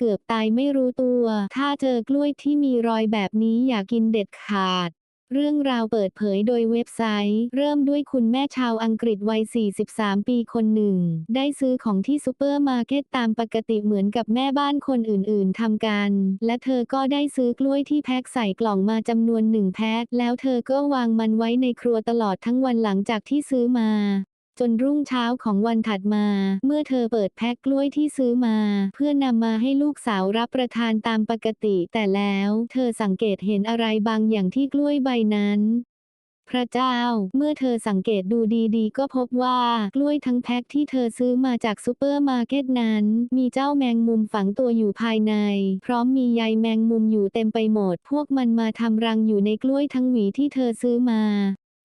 เกือบตายไม่รู้ตัว ถ้าเจอกล้วยที่มีรอยแบบนี้อย่ากินเด็ดขาดเรื่องราวเปิดเผยโดยเว็บไซต์ เริ่มด้วยคุณแม่ชาวอังกฤษวัย 43 ปีคนหนึ่ง ได้ซื้อของที่ซูเปอร์มาร์เก็ตตามปกติเหมือนกับแม่บ้านคนอื่นๆทำกัน และเธอก็ได้ซื้อกล้วยที่แพ็คใส่กล่องมาจำนวนหนึ่งแพ็คแล้วเธอก็วางมันไว้ในครัวตลอดทั้งวันหลังจากที่ซื้อมา จนรุ่งเช้าของวันถัดมา เมื่อเธอเปิดแพ็คกล้วยที่ซื้อมา เพื่อนำมาให้ลูกสาวรับประทานตามปกติ แต่แล้วเธอสังเกตเห็นอะไรบางอย่างที่กล้วยใบนั้นพระเจ้า เมื่อเธอสังเกตดูดีๆ ก็พบว่ากล้วยทั้งแพ็คที่เธอซื้อมาจากซูเปอร์มาร์เก็ตนั้น มีเจ้าแมงมุมฝังตัวอยู่ภายใน พร้อมมีใยแมงมุมอยู่เต็มไปหมด พวกมันมาทำรังอยู่ในกล้วยทั้งหวีที่เธอซื้อมา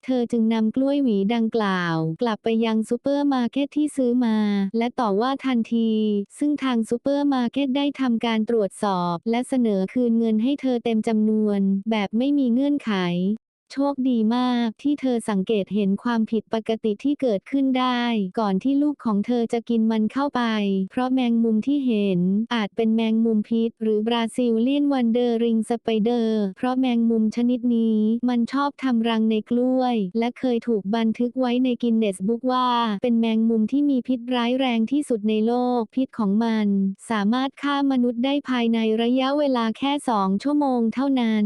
เธอจึงนำกล้วยหวีดังกล่าว กลับไปยังซูเปอร์มาร์เก็ตที่ซื้อมา และต่อว่าทันที ซึ่งทางซูเปอร์มาร์เก็ตได้ทำการตรวจสอบ และเสนอคืนเงินให้เธอเต็มจำนวน แบบไม่มีเงื่อนไข โชคดีมากที่เธอสังเกตเห็นความผิดปกติที่เกิดขึ้นได้ ก่อนที่ลูกของเธอจะกินมันเข้าไป เพราะแมงมุมที่เห็นอาจเป็นแมงมุมพิษ หรือบราซิลเลียนวันเดอร์ริงสไปเดอร์เพราะแมงมุมชนิดนี้มันชอบทำรังในกล้วย และเคยถูกบันทึกไว้ในกินเนสบุ๊กว่า เป็นแมงมุมที่มีพิษร้ายแรงที่สุดในโลกพิษของมัน สามารถฆ่ามนุษย์ได้ภายในระยะเวลาแค่สองชั่วโมงเท่านั้น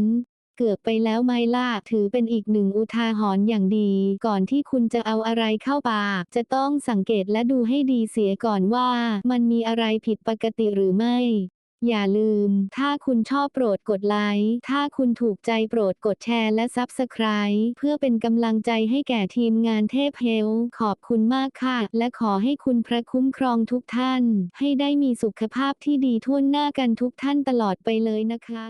เกือบไปแล้วไหมล่ะถือเป็นอีกหนึ่งอุทาหรณ์อย่างดี ก่อนที่คุณจะเอาอะไรเข้าปาก จะต้องสังเกตและดูให้ดีเสียก่อนว่า มันมีอะไรผิดปกติหรือไม่อย่าลืม ถ้าคุณชอบโปรดกดไลค์ ถ้าคุณถูกใจโปรดกดแชร์และซับสไคร b e เพื่อเป็นกำลังใจให้แก่ทีมงานเทพเฮล ขอบคุณมากค่ะ และขอให้คุณพระคุ้มครองทุกท่าน ให้ได้มีสุขภาพที่ดีทั่วหน้ากันทุกท่านตลอดไปเลยนะคะ